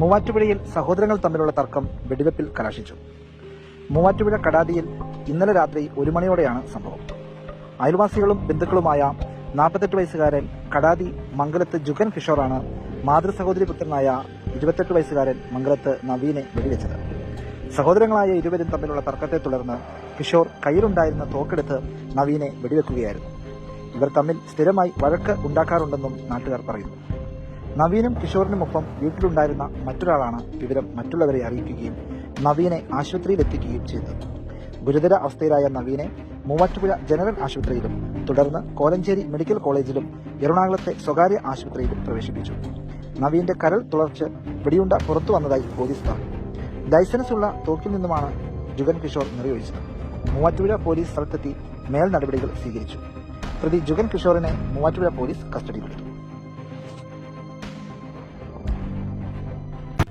മൂവാറ്റുപുഴയിൽ സഹോദരങ്ങൾ തമ്മിലുള്ള തർക്കം വെടിവെപ്പിൽ കലാശിച്ചു. മൂവാറ്റുപുഴ കടാതിയിൽ ഇന്നലെ രാത്രി ഒരു മണിയോടെയാണ് സംഭവം. അയൽവാസികളും ബന്ധുക്കളുമായ നാൽപ്പത്തെട്ട് വയസ്സുകാരൻ കടാതി മംഗലത്ത് ജുഗൻ കിഷോറാണ് മാതൃ സഹോദരി പുത്രനായ ഇരുപത്തെട്ട് വയസ്സുകാരൻ മംഗലത്ത് നവീനെ വെടിവെച്ചത്. സഹോദരങ്ങളായ ഇരുവരും തമ്മിലുള്ള തർക്കത്തെ തുടർന്ന് കിഷോർ കയ്യിലുണ്ടായിരുന്ന തോക്കെടുത്ത് നവീനെ വെടിവെക്കുകയായിരുന്നു. ഇവർ തമ്മിൽ സ്ഥിരമായി വഴക്ക് ഉണ്ടാക്കാറുണ്ടെന്നും നാട്ടുകാർ പറയുന്നു. നവീനും കിഷോറിനുമൊപ്പം വീട്ടിലുണ്ടായിരുന്ന മറ്റൊരാളാണ് വിവരം മറ്റുള്ളവരെ അറിയിക്കുകയും നവീനെ ആശുപത്രിയിൽ എത്തിക്കുകയും ചെയ്തത്. ഗുരുതര അവസ്ഥയിലായ നവീനെ മൂവാറ്റുപുഴ ജനറൽ ആശുപത്രിയിലും തുടർന്ന് കോലഞ്ചേരി മെഡിക്കൽ കോളേജിലും എറണാകുളത്തെ സ്വകാര്യ ആശുപത്രിയിലും പ്രവേശിപ്പിച്ചു. നവീന്റെ കരൾ തുളർച്ച് വെടിയുണ്ട പുറത്തു വന്നതായി പോലീസ് പറഞ്ഞു ലൈസൻസ് ഉള്ള തോക്കിൽ നിന്നുമാണ് ജുഗൻ കിഷോർ നിറയൊഴിച്ചത് മൂവാറ്റുപുഴ പോലീസ് സ്ഥലത്തെത്തി മേൽ നടപടികൾ സ്വീകരിച്ചു. പ്രതി ജുഗൻ കിഷോറിനെ മൂവാറ്റുപുഴ പോലീസ് കസ്റ്റഡിയിലെടുത്തു.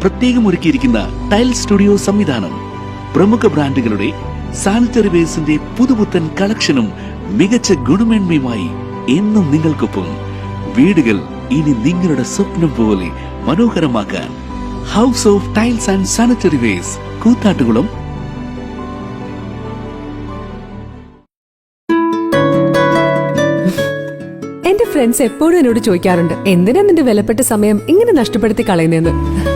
പ്രത്യേകം ഒരുക്കിയിരിക്കുന്ന ടൈൽ സ്റ്റുഡിയോ സംവിധാനം. പ്രമുഖ ബ്രാൻഡുകളുടെ സാനിറ്ററി വേസിന്റെ പുതുപുത്തൻ കളക്ഷനും മികച്ച ഗുണമേന്മയുമായി എന്നും നിങ്ങൾക്കൊപ്പം. വീടുകൾ ഇനി നിങ്ങളുടെ സ്വപ്നം പോലെ മനോഹരമാക്കാൻ house of tiles and sanitary waste Koothattukulam. എന്റെ ഫ്രണ്ട്സ് എപ്പോഴും എന്നോട് ചോദിക്കാറുണ്ട് എന്തിനാ നിന്റെ വിലപ്പെട്ട സമയം ഇങ്ങനെ നഷ്ടപ്പെടുത്തി കളയുന്നതെന്ന്?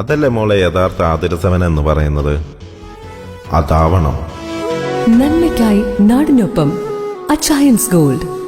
അതല്ലേ മോളെ യഥാർത്ഥ ആതിരസവൻ എന്ന് പറയുന്നത്? അതാവണം. നന്മയ്ക്കായി നാടിനൊപ്പം അച്ചായൻസ് ഗോൾഡ്.